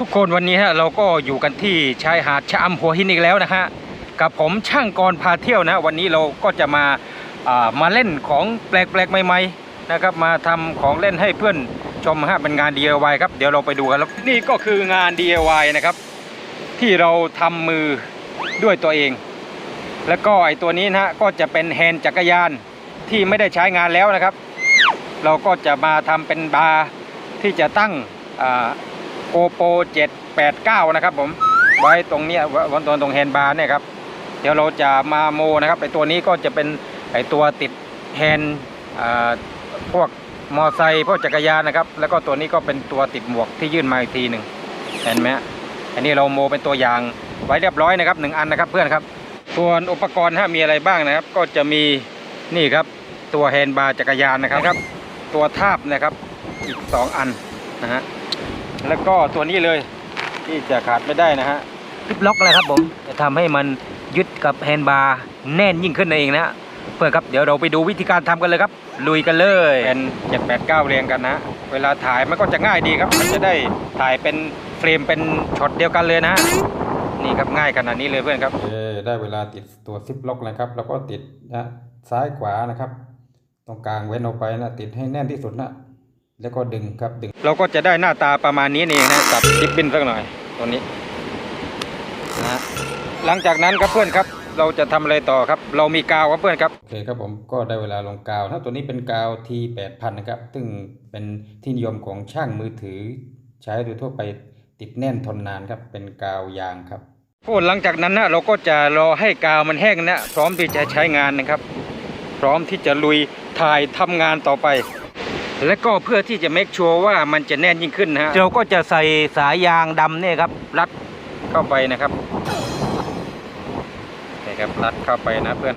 ทุกคนวันนี้ฮะเราก็อยู่กันที่ชายหาดชะอำหัวหินอีกแล้วนะฮะกับผมช่างกรพาเที่ยวนะ วันนี้เราก็จะมาามาเล่นของแปลกๆใหม่ๆนะครับมาทำของเล่นให้เพื่อนชมฮะเป็นงาน DIY ครับเดี๋ยวเราไปดูกันแล้วนี่ก็คืองาน DIY นะครับ ที่เราทำมือด้วยตัวเอง แล้วก็ไอตัวนี้นะฮะก็จะเป็นแฮนด์จักรยานที่ไม่ได้ใช้งานแล้วนะครับ เราก็จะมาทำเป็นบาร์ที่จะตั้ง โกโป789 นะครับผม ไว้ตรงเนี้ยวันตรงตรงแฮนด์บาร์เนี่ยครับ เดี๋ยวเราจะมาโมนะครับไอตัวนี้ก็จะเป็นไอตัวติดแฮนด์พวกมอไซค์พวกจักรยานนะครับ แล้วก็ตัวนี้ก็เป็นตัวติดหมวกที่ยื่นมาอีกทีหนึ่งเห็นไหมอันนี้เราโมเป็นตัวอย่างไว้เรียบร้อยนะครับหนึ่งอันนะครับเพื่อนครับ ส่วนอุปกรณ์ฮะมีอะไรบ้างนะครับ ก็จะมีนี่ครับตัวแฮนด์บาร์จักรยานนะครับ ตัวทาบนะครับอีก 2 อันนะฮะ แล้วก็ตัวนี้เลยที่จะขาดไม่ได้นะฮะคลิปล็อกนะครับผมจะทำให้มันยึดกับแฮนด์บาร์แน่นยิ่งขึ้นนั่นเองนะฮะเพื่อนครับเดี๋ยวเราไปดูวิธีการทำกันเลยครับ ลุยกันเลยเป็น7 8 9เรียงกันนะฮะเวลาถ่ายมันก็จะง่ายดีครับมันจะได้ถ่ายเป็นเฟรมเป็นช็อตเดียวกันเลยนะฮะนี่ครับง่ายขนาดนี้เลยเพื่อนครับโอเคได้เวลาติดตัวซิปล็อกแล้วครับ แล้วก็ติดนะซ้ายขวานะครับ ตรงกลางเว้นออกไปนะติดให้แน่นที่สุดนะ แล้วก็ดึงครับดึง เราก็จะได้หน้าตาประมาณนี้นี่เองนะตัดดิบบินสักหน่อยตัวนี้นะฮะหลังจากนั้นครับเพื่อนครับ เราจะทำอะไรต่อครับ เรามีกาวครับเพื่อนครับโอเคครับผมก็ได้เวลาลงกาวนะตัวนี้เป็นกาว T 8 0 0นะครับ ซึ่งเป็นที่นิยมของช่างมือถือ ใช้โดยทั่วไปติดแน่นทนนานครับเป็นกาวยางครับพูดหลังจากนั้นนะเราก็จะรอให้กาวมันแห้งนะพร้อมที่จะใช้งานนะครับ พร้อมที่จะลุยถ่ายทำงานต่อไป และก็เพื่อที่จะ make sure ว่ามันจะแน่นยิ่งขึ้นนะฮะเราก็จะใส่สายยางดำเนี่ยครับ รัดเข้าไปนะครับนี่ครับรัดเข้าไปนะเพื่อน